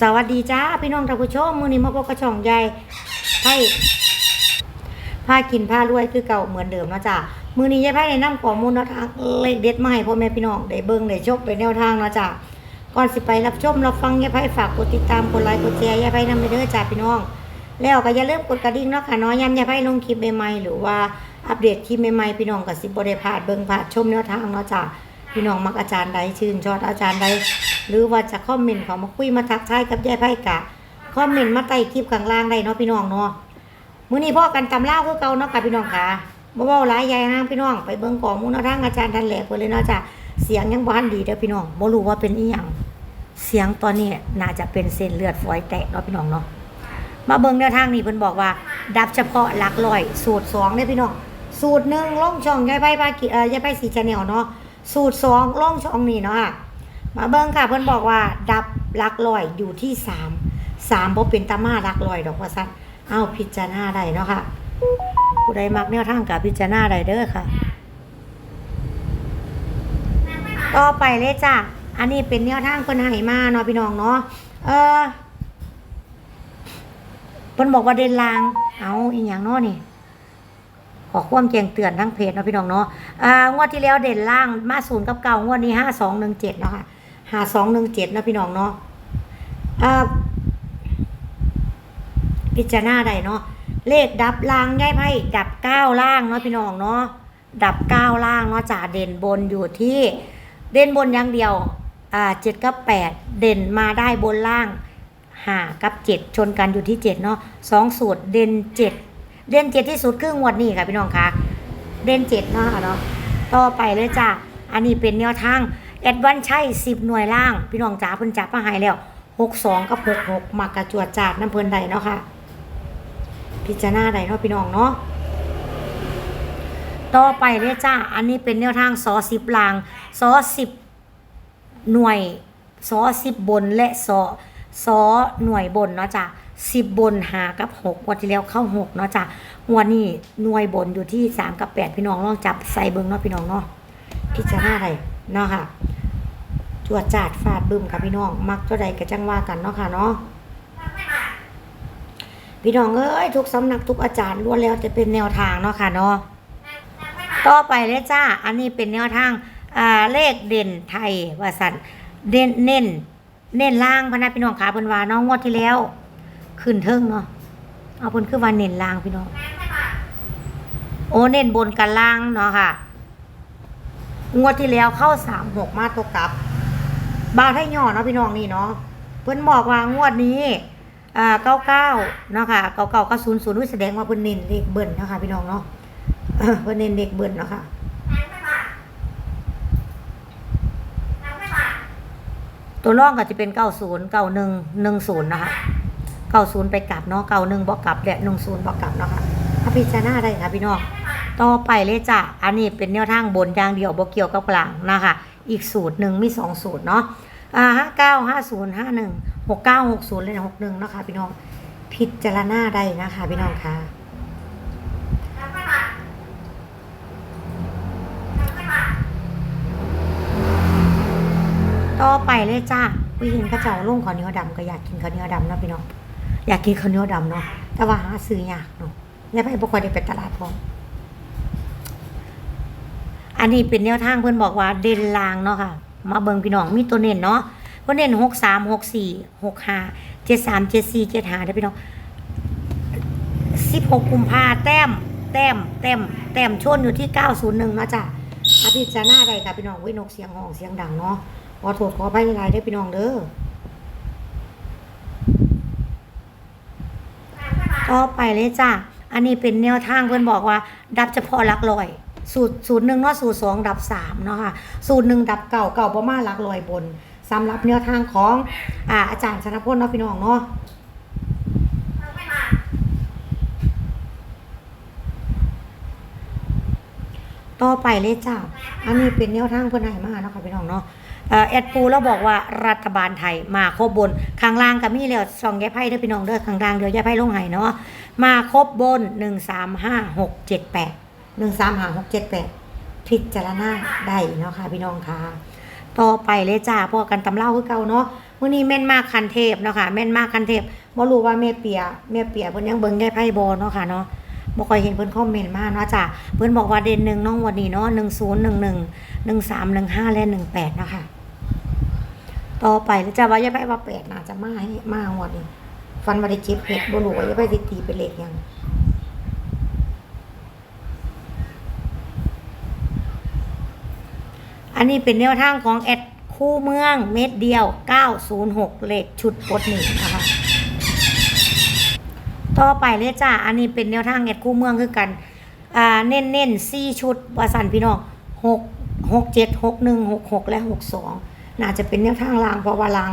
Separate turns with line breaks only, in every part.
สวัสดีจ้าพี่น้องท่านผู้ชมมือนี้มาพบกับช่องใหญ่ไพ่พากินพารวยคือเก่าเหมือนเดิมนะจ้ามือนี้ยายไพ่ได้ำข้อมูลนวทางเลขเด็ดมาให้พ่อแม่พี่น้องได้เบิ่งได้ชมเป็นแนวทางนะจ้าก่อนสิไปรับชมรับฟังยายไพ่ฝากกดติดตามกดไลค์กดแชร์ยายไพ่นำไปเด้อจ้าพี่น้อง แล้วก็อย่าลืมกดกระดิ่งเนาะค่ะนาะยามยายไพ่ลงคลิปใหม่ๆหรือว่าอัปเดตคลิปใหม่ๆพี่น้องก็สิบ่ได้พลาดเบิ่งพลาดชมแนวทางเนาะจ้า พี่น้องมักอาจารย์ใดชื่นชอบอาจารย์ใดหรือว่าจะคอมเมนต์เขามาคุยมาทักทายกับยายไพ่กะคอมเมนต์มาใต้คลิปข้างล่างได้เนาะพี่น้องเนาะมื้อนี้พ่อกันตำเล่าคือเก่าเนาะค่ะพี่น้องค่ะบ่เว้าหลายยายห้างพี่น้องไปเบิ่งข้อมูลแนทางอาจารย์ทันแหลกเพิ่นเลยเนาะจ้ะเสียงยังบ่ทันดีเด้อพี่น้องบ่รู้ว่าเป็นอีหยังเสียงตอนนี้น่าจะเป็นเส้นเลือดฝอยแตกเนาะพี่น้องเนาะมาเบิ่งแนวทางนี้เพิ่นบอกว่า ดับเฉพาะหลักร้อย สูตร2เด้อพี่น้องสูตรหนึ่งลงช่องยายไพ่ปากิเอ่อยายไพ่สีชาแนลเนาะ สูตรสองลงช่องนี้เนาะค่ะ มาเบิ้งค่ะเพิ่นบอกว่า ดับหลักลอยอยู่ที่สามสามบ่เป็นตามาหลักลอยดอกว่าซั่นเอาพิจารณาได้เนาะค่ะผู้ใดมักแนวทางกับพิจารณาได้เด้อค่ะ ต่อไปเลยจ้ะอันนี้เป็นแนวทางเพิ่นให้มาเนาะพี่น้องเนาะเออเพิ่นบอกว่าเด่นลาง เอาอีหยังเนาะนี่ ขอความแจ้งเตือนทั้งเพจเนาะพี่น้องเนาะอ่างวดที่แล้วเด่นล่างมาศูนย์กับเก่างวดนี้ห้าสองหนึ่งเจ็ดเนาะค่ะห้าสองหนึ่งเจ็ดนะพี่น้องเนาะอ่าพิจารณาได้เนาะเลขดับล่างย่ายไพ่ดับเก้าล่างเนาะพี่น้องเนาะดับเก้าล่างเนาะจ่าเด่นบนอยู่ที่เด่นบนอย่างเดียวอ่าเจ็ดกับแปดเด่นมาได้บนล่างห้ากับเจ็ดชนกันอยู่ที่เจ็ดเนาะสองสูตรเด่นเจ็ด เด่นเจ็ดที่สุดคืองวดนี้ค่ะพี่น้องคะเด่นเจ็ดเนาะค่ะเนาะต่อไปเลยจ้าอันนี้เป็นแนวทางแอดวันใช่สิบหน่วยล่าง พี่น้องจ๋าเพิ่นจับมาให้แล้วหกสองกับหกหกมากระจวดจาดน้ำเพลินใดเนาะค่ะ พิจารณาใดเนาะพี่น้องเนาะต่อไปเลยจ้าอันนี้เป็นแนวทางซอสิบลางซอสิบหน่วยซอสิบบนและซอซอหน่วยบนเนาะจ้ะ สิบบนหากับหกวันที่แล้วเข้าหกเนาะจ้ะงวันนี้หน่วยบนอยู่ที่สามกับแปดพี่น้องลองจับใส่เบิ้งเนาะพี่น้องเนาะพิจารณาใดเนาะค่ะจวดจาดฟาดบึ้มค่ะพี่น้อง มักเท่าใดก็จังว่ากันเนาะค่ะเนาะพี่น้องเอ้ยทุกสำนักทุกอาจารย์ล้วนแล้วจะเป็นแนวทางเนาะค่ะเนาะต่อไปเลยจ้า อันนี้เป็นแนวทางอ่าเลขเด่นไทยว่าสันเด่นเน้นเน้นล่างพะนะพี่น้องขาเพิ่นวาน้องงวดที่แล้ว ขึ้นเทิงเนาะเอาเพิ่นคือว่าเน้นล่างพี่น้องโอ้เน้นบนกันล่างเนาะค่ะ งวดที่แล้วเข้าสามหกมาตกกลับบาวไทยย่อเนาะพี่น้องนี่เนาะเพิ่นบอกว่างวดนี้อ่าเก้าเก้าเนาะค่ะเก้าเก้าก็ศูนย์ศูนย์แสดงว่าเพิ่นเน้นเลขเบิ้ลเนาะค่ะพี่น้องเนาะเพิ่นเน้นเลขเบิ้ลเนาะค่ะตัวร่องก็จะเป็นเก้าศูนย์เก้าหนึ่งหนึ่งศูนย์นะคะ เก้าศูนย์ไปกลับเนาะเก้าหนึ่งบอกกลับและหนึ่งศูนย์บอกกลับเนาะค่ะถ้าพิจารณาได้ค่ะพี่น้องต่อไปเลยจ้ะอันนี้เป็นแนวทางบนอย่างเดียวบ่เกี่ยวกับกลางนะคะอีกสูตรหนึ่งมีสองสูตรเนาะอ่าห้าเก้าห้าศูนย์ห้าหนึ่งหกเก้าหกศูนย์เลยหกหนึ่งเนาะค่ะพี่น้องพิจารณาได้นะคะพี่น้องค่ะต่อไปเลยจ้าวิเห็นข้าเจ้าลุ่งข้าวเนียวดำก็อยากกินข้าวเหนียวดำเนาะพี่น้อง อยากกินข้าวเหนียวดำเนาะแต่ว่าหาซื้อยากเนาะแล้วไปบ่ค่อยได้ไปตลาดพร้อมอันนี้เป็นแนวทางเพื่อนบอกว่าเด่นลางเนาะค่ะ มาเบิ่งพี่น้องมีตัวเน้นเนาะเพิ่นเน้นหกสามหกสี่หกห้าเจ็ดสามเจ็ดสี่เจ็ดห้าได้พี่น้องสิบหกกุมภาแต้ม แต้ม แต้ม แต้มชนอยู่ที่เก้าศูนย์หนึ่งเนาะจ้ะอาพิจารณาได้ค่ะพี่น้องวินกเสียงห้องเสียงดังเนาะขอโทษขออภัยหลายๆเด้พี่น้องเด้อ ต่อไปเลยจ้ะอันนี้เป็นแนวทางเพื่อนบอกว่า ดับเฉพาะหลักลอย สูตรสูตรหนึ่งเนาะสูตรสองดับสามเนาะค่ะสูตรหนึ่งดับเก่าเก่าประมาณหลักลอยบนสำหรับแนวทางของอ่าอาจารย์ชนพลเนาะพี่น้องเนาะต่อไปเลยจ้าอันนี้เป็นแนวทางเพื่อนให้มาเนาะค่ะพี่น้องเนาะ แอดปูแล้วบอกว่ารัฐบาลไทยมาครบบนข้างล่างก็มีแล้วสองแย่ไพ่เด้อพี่น้องเด้อข้างล่างเดี๋ยวแย่ไพ่ลงให้เนาะมาครบบนหนึ่งสามห้าหกเจ็ดแปดหนึ่งสามห้าหกเจ็ดแปดพิจารณาได้เนาะค่ะพี่น้องค่ะต่อไปเลยจ้าพวกกันตำเล่าคือเก่าเนาะมื้อนี้แม่นมากคันเทพเนาะค่ะแม่นมากคันเทพบ่รู้ว่าแม่เปียแม่เปียเพิ่นยังเบิ่งได้ไพ่บ่เนาะค่ะเนาะบ่ค่อยเห็นเพิ่นคอมเมนต์มาเนาะจ้ะเพิ่นบอกว่าเด่นหนึ่งน้องวันนี้เนาะ1011 1315และ18เนาะค่ะ ต่อไปแล้วจะว่ายไปว่าแปดน่าจะมาให้มาหมดนี่ฟันมาได้เจ็บเผ็ดบ่รู้ว่าอย่าไปสิตีเป็นเลขหยังอันนี้เป็นแนวทางของแอดคู่เมืองเม็ดเดียว 906เลขชุดปดหนึ่งนะคะ ต่อไปเลยจ้า อันนี้เป็นแนวทางแอดคู่เมืองคือกัน อ่า เน้นเน้นสี่ชุดวาสันพี่น้องหกหกเจ็ดหกหนึ่งหกหกและหกสอง น่าจะเป็นแนวทางลางเพราะว่าลาง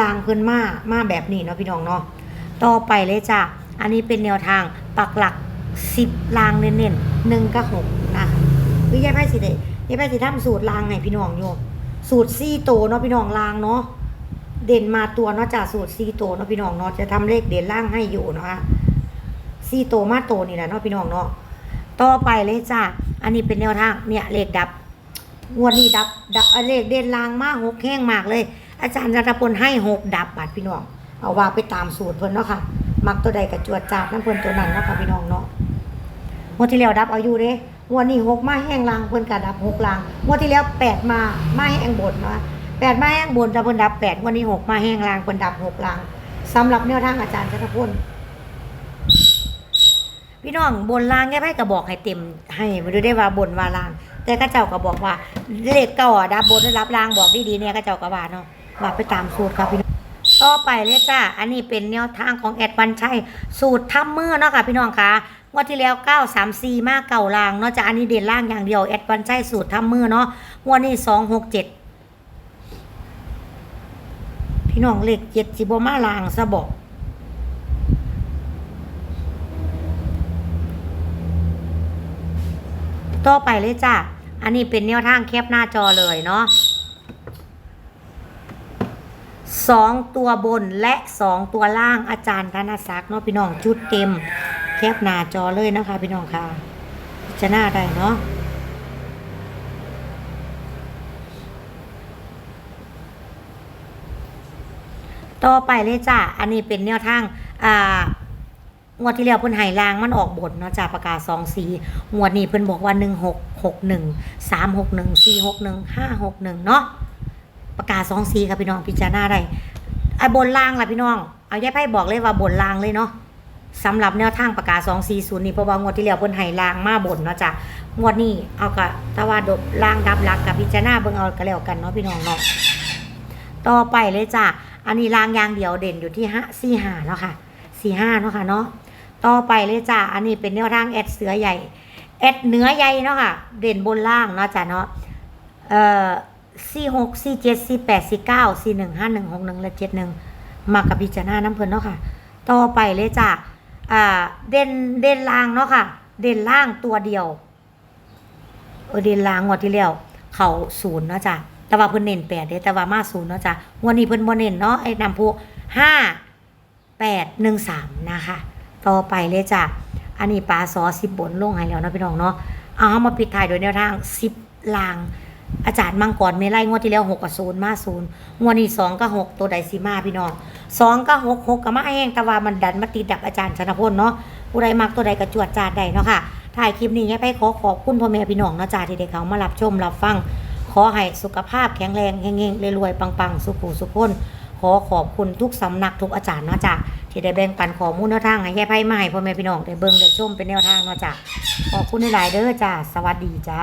ลางเพิ่นมามาแบบนี้เนาะพี่น้องเนาะต่อไปเลยจ้าอันนี้เป็นแนวทางปักหลักสิบลางเน้นๆหนึ่งกับหกนะคะคือยายไพ่สิเดยายไพ่สิทำสูตรลางให้พี่น้องโยมสูตรซี่โตเนาะพี่น้องลางเนาะเด่นมาตัวเนาะจากสูตรซีโตเนาะพี่น้องเนาะจะทำเลขเด่นล่างให้อยู่นะคะซีโตมาโตนี่แหละเนาะพี่น้องเนาะต่อไปเลยจ้าอันนี้เป็นแนวทางเนี่ยเลขดับ งวดนี้ดับดับเลขเด่นลางมากหกแห้งมากเลย อาจารย์รัตพลให้หกดับบาทพี่น้อง เอาว่าไปตามสูตรเพิ่นเนาะค่ะ มักตัวใดกับจวดจาดน้ำเพิ่นตัวนั้นเนาะค่ะพี่น้องเนาะงวดที่แล้วดับเอาอยู่เด้งวดนี้หกมาแห้งลางเพิ่นกะดับหกลางงวดที่แล้วแปดมามาแห้งบนเนาะแปดมาแห้งบนจะเพิ่นดับแปดวันนี้หกมาแห้งลางเพิ่นดับหกลางสำหรับแนวทางอาจารย์ชัตพลพี่น้องบนลางแค่ไพ่ก็บอกให้เต็มให้มาดูได้ว่าบนว่าลาง แต่ข้าเจ้าก็บอกว่าเลขเก่าอะดับบนได้รับลางบอกดีๆเนี่ยข้าเจ้าก็ว่าเนาะว่าไปตามสูตรครับพี่น้องต่อไปเลยจ้าอันนี้เป็นแนวทางของแอดวันชัยสูตรทำมือเนาะค่ะพี่น้องคะงวดที่แล้ว 934 มากเก่าลางเนาะจะอันนี้เด่นล่างอย่างเดียวแอดวันชัยสูตรทำมือเนาะงวดนี้267 พี่น้องเลขเจ็ดสิบมาลางซะบอกต่อไปเลยจ้ะ อันนี้เป็นแนวทางแคปหน้าจอเลยเนาะสองตัวบนและสองตัวล่างอาจารย์ธนศักดิ์เนาะพี่น้องชุดเต็ม แคปหน้าจอเลยนะคะ พี่น้องค่ะจะหน้าได้เนาะต่อไปเลยจ้ะ อันนี้เป็นแนวทาง อ่า งวดที่แล้วเพิ่นหายลางมันออกบทเนาะจ้ะประกาศสองสีงวดนี้เพิ่นบอกว่าหนึ่งหกหกหนึ่งสามหกหนึ่งสี่หกหนึ่งห้าหกหนึ่งเนาะประกาศสองสีค่ะพี่น้องพิจารณาได้ไอ้บนล่างล่ะพี่น้องเอายายไพ่บอกเลยว่าบนล่างเลยเนาะสำหรับแนวทางประกาศ2 4 0นี่เพราะว่างวดที่แล้วเพิ่นให้ล่างมาบนเนาะจ้ะงวดนี้เอากะถ้าว่าดบล่างดับลักกับพิจารณาเบิ่งเอาก็แล้วกันเนาะพี่น้องเนาะต่อไปเลยจ้ะอันนี้รางยางเดียวเด่นอยู่ที่ห้าสี่ห้าเนาะค่ะสี่ห้าเนาะค่ะเนาะ ต่อไปเลยจ้ะอันนี้เป็นแนวทางแอดเสือใหญ่ แอดเนื้อใหญ่เนาะค่ะ เด่นบนล่างเนาะจ้ะเนาะ เอ่อสี่หกสี่เจ็ดสี่แปดสี่เก้าสี่หนึ่งห้าหนึ่งหกหนึ่งและเจ็ดหนึ่งมากับพิจารณาน้ำเพลินเนาะค่ะ ต่อไปเลยจ้ะอ่า เด่นเด่นล่างเนาะค่ะ เด่นล่างตัวเดียว เออเด่นล่างงวดที่แล้วเขาศูนย์เนาะจ้ะแต่ว่าเพิ่นเน้นแปดเด้แต่ว่ามาศูนย์เนาะจ้ะวันนี้เพิ่นบ่เน้นเนาะไอ้นำพวกห้าแปดหนึ่งสามนะคะ ต่อไปเลยจ้ะ อันนี้ปลาซอสิบบนลงให้แล้วนะพี่น้องเนาะ เอาเฮามาปิดท้ายโดยแนวทางสิบลาง อาจารย์มังกรเมไล่งวดที่แล้วหกกับศูนย์มาศูนย์งวดนี้สองกับหกตัวใดสิมาพี่น้องสองกับหกหกกับมาแห้งต่ว่ามันดันมาติดดับอาจารย์ชนพลเนาะผู้ใดมักตัวใดก็จวดจาดได้เนาะค่ะถ่ายคลิปนี้ให้ไปขอขอบคุณพ่อแม่พี่น้องเนาะจ้าที่ได้เขามารับชมรับฟัง ขอให้สุขภาพแข็งแรงเฮงๆรวยๆปังๆ สุขุสุขคน ขอขอบคุณทุกสำนักทุกอาจารย์เนาะจ้ะที่ได้แบ่งปันข้อมูลแนวทางให้แย่ไพ่มาให้พ่อแม่พี่น้องได้เบิ่งได้ชมเป็นแนวทางเนาะจ้ะขอบคุณหลายเด้อจ้ะสวัสดีจ้า